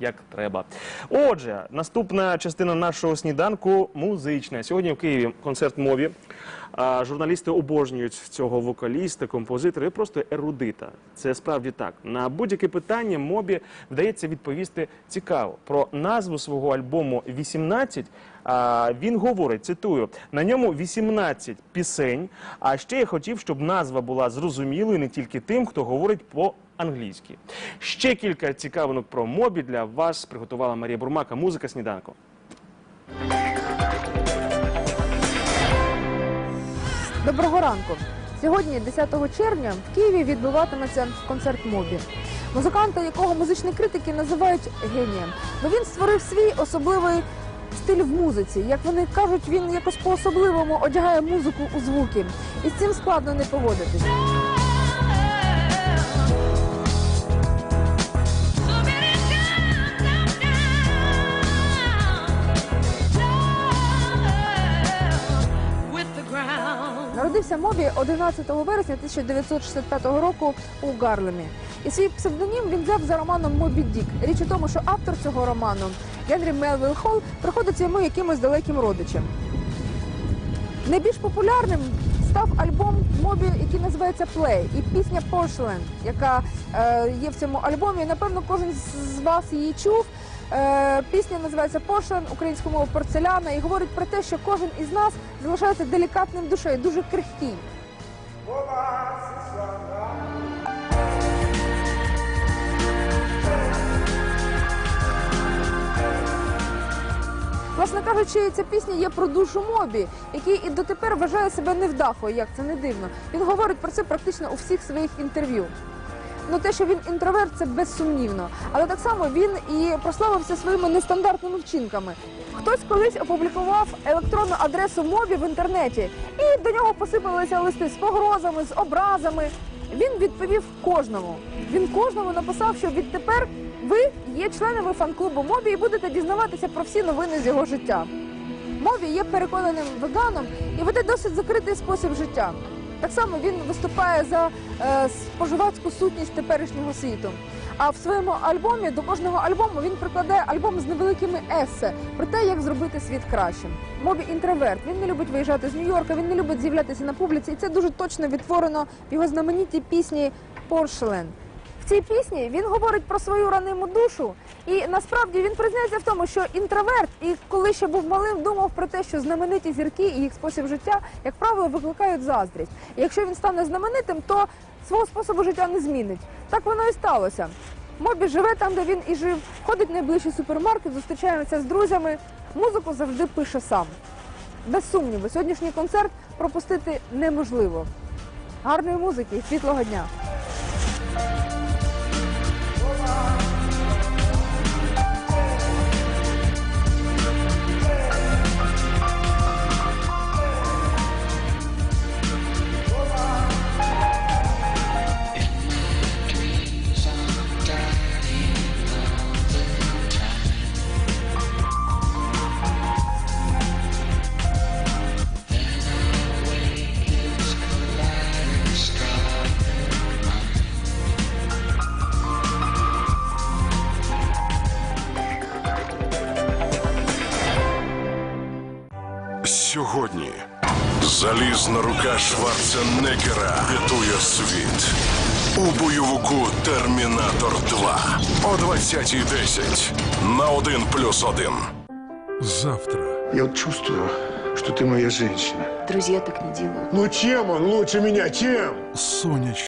як треба. Отже, наступна частина нашого сніданку музична. Сьогодні в Києві концерт мові. Журналісти обожнюють цього вокаліста, композитора і просто ерудита. Це справді так. На будь-яке питання мобі вдається відповісти цікаво. Про назву свого альбому «18» а, він говорить, цитую, на ньому 18 пісень, а ще я хотів, щоб назва була зрозумілою не тільки тим, хто говорить по-англійськи. Ще кілька цікавинок про мобі для вас приготувала Марія Бурмака. Музика сніданку. Доброго ранку. Сьогодні, 10 червня, в Києві відбуватиметься концерт мобі. Музиканта, якого музичні критики називають генієм. Бо він створив свій особливий стиль в музиці. Як вони кажуть, він якось по-особливому одягає музику у звуки. І з цим складно не погодитись. with. Народився Мобі 11 вересня 1965 року у Гарлемі. І свій псевдонім він взяв за романом Мобі Дік. Річ у тому, що автор цього роману Генрі Мелвіл Холл приходиться йому якимось далеким родичем. Найбільш популярним став альбом Мобі, який називається Play, і пісня Porcelain, яка е, є в цьому альбомі. Напевно, кожен з- вас її чув. Е, пісня називається Porcelain, українською мовою порцеляна, і говорить про те, що кожен із нас залишається делікатним душею, дуже крихкий. Власне кажучи, ця пісня є про душу Мобі, який і дотепер вважає себе невдахою, як це не дивно. Він говорить про це практично у всіх своїх інтерв'ю. Ну, те, що він інтроверт, це безсумнівно. Але так само він і прославився своїми нестандартними вчинками. Хтось колись опублікував електронну адресу мобі в інтернеті, і до нього посипалися листи з погрозами, з образами. Він відповів кожному. Він кожному написав, що відтепер ви є членами фан-клубу Мобі і будете дізнаватися про всі новини з його життя. Мові є переконаним веганом і веде досить закритий спосіб життя. Так само він виступає за е, споживацьку сутність теперішнього світу. А в своєму альбомі до кожного альбому він прикладає альбом з невеликими есе про те, як зробити світ кращим. Мобі інтроверт. Він не любить виїжджати з Нью-Йорка, він не любить з'являтися на публіці, і це дуже точно відтворено в його знаменитій пісні Поршлен. В цій пісні він говорить про свою раниму душу, і насправді він признається в тому, що інтроверт, і коли ще був малим, думав про те, що знамениті зірки і їх спосіб життя, як правило, викликають заздрість. І якщо він стане знаменитим, то свого способу життя не змінить. Так воно і сталося. Мобі живе там, де він і жив, ходить в найближчий супермаркет, зустрічається з друзями. Музику завжди пише сам. Без сумніву, сьогоднішній концерт пропустити неможливо. Гарної музики і світлого дня! Сьогодні залізна рука Шварценеггера рятує світ у бойовику Термінатор 2 о 20.10 на 1 плюс 1. Завтра Я вот чувствую, что ты моя женщина. Друзья так не делают. Ну чем он лучше меня? Чем? сонячний